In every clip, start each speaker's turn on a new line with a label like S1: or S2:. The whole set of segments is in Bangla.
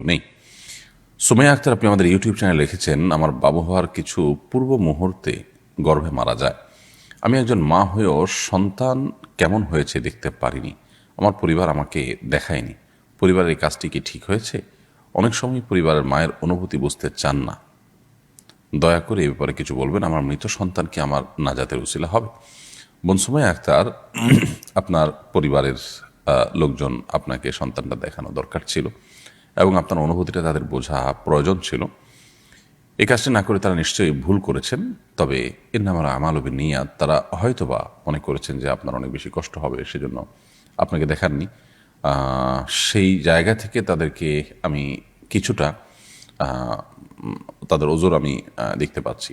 S1: নেই। সুমাইয়া আক্তার আপনি আমাদের ইউটিউব চ্যানেলে লিখেছেন, আমার বাবু হওয়ার কিছু পূর্ব মুহূর্তে গর্ভে মারা যায়। আমি একজন মা হয়েও সন্তান কেমন হয়েছে দেখতে পারিনি। আমার পরিবার আমাকে দেখায়নি। পরিবারের এই কাজটি কি ঠিক হয়েছে? অনেক সময় পরিবারের মায়ের অনুভূতি বুঝতে চান না। দয়া করে এ ব্যাপারে কিছু বলবেন। আমার মৃত সন্তান কি আমার নাজাতের উসিলা হবে? বনসুমাই আক্তার, আপনার পরিবারের লোকজন আপনাকে সন্তানটা দেখানো দরকার ছিল। এবং আপনার অনুভূতিটা তাদের বোঝা প্রয়োজন ছিল। এই কাজটি না করে তারা নিশ্চয়ই ভুল করেছেন, তবে এর নাম আমালবী নিয়াত। তারা হয়তোবা মনে করেছেন যে আপনার অনেক বেশি কষ্ট হবে, সেজন্য আপনাকে দেখাননি। সেই জায়গা থেকে তাদেরকে আমি কিছুটা তাদের ওজোর আমি দেখতে পাচ্ছি।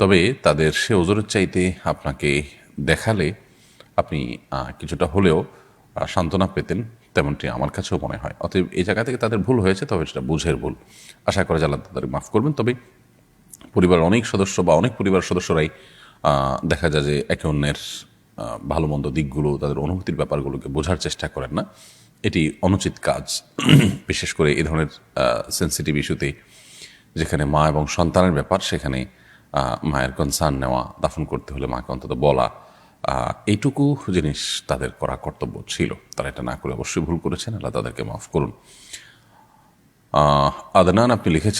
S1: তবে তাদের সে ওজোরের চাইতে আপনাকে দেখালে আপনি কিছুটা হলেও সান্ত্বনা পেতেন। তেমনটি আমার কাছেও মনে হয়। অতএব এই জায়গা থেকে তাদের ভুল হয়েছে, তবে সেটা বুঝের ভুল। আশা করা আল্লাহ তাদের মাফ করবেন। তবে পরিবার অনেক সদস্য বা অনেক পরিবার সদস্যরাই দেখা যায় যে একে অন্যের ভালো মন্দ দিকগুলো, তাদের অনুভূতির ব্যাপারগুলোকে বোঝার চেষ্টা করেন না। এটি অনুচিত কাজ। বিশেষ করে এই ধরনের সেন্সিটিভ ইস্যুতে যেখানে মা এবং সন্তানের ব্যাপার, সেখানে মায়ের কনসার্ন নেওয়া, দাফন করতে হলে মাকে অন্তত বলা এইটুকু জিনিস তাদের করা কর্তব্য ছিল। তারা এটা না করে অবশ্যই ভুল করেছেন। আল্লাহ তাদেরকে মাফ করুন। আদনান আপনি লিখেছেন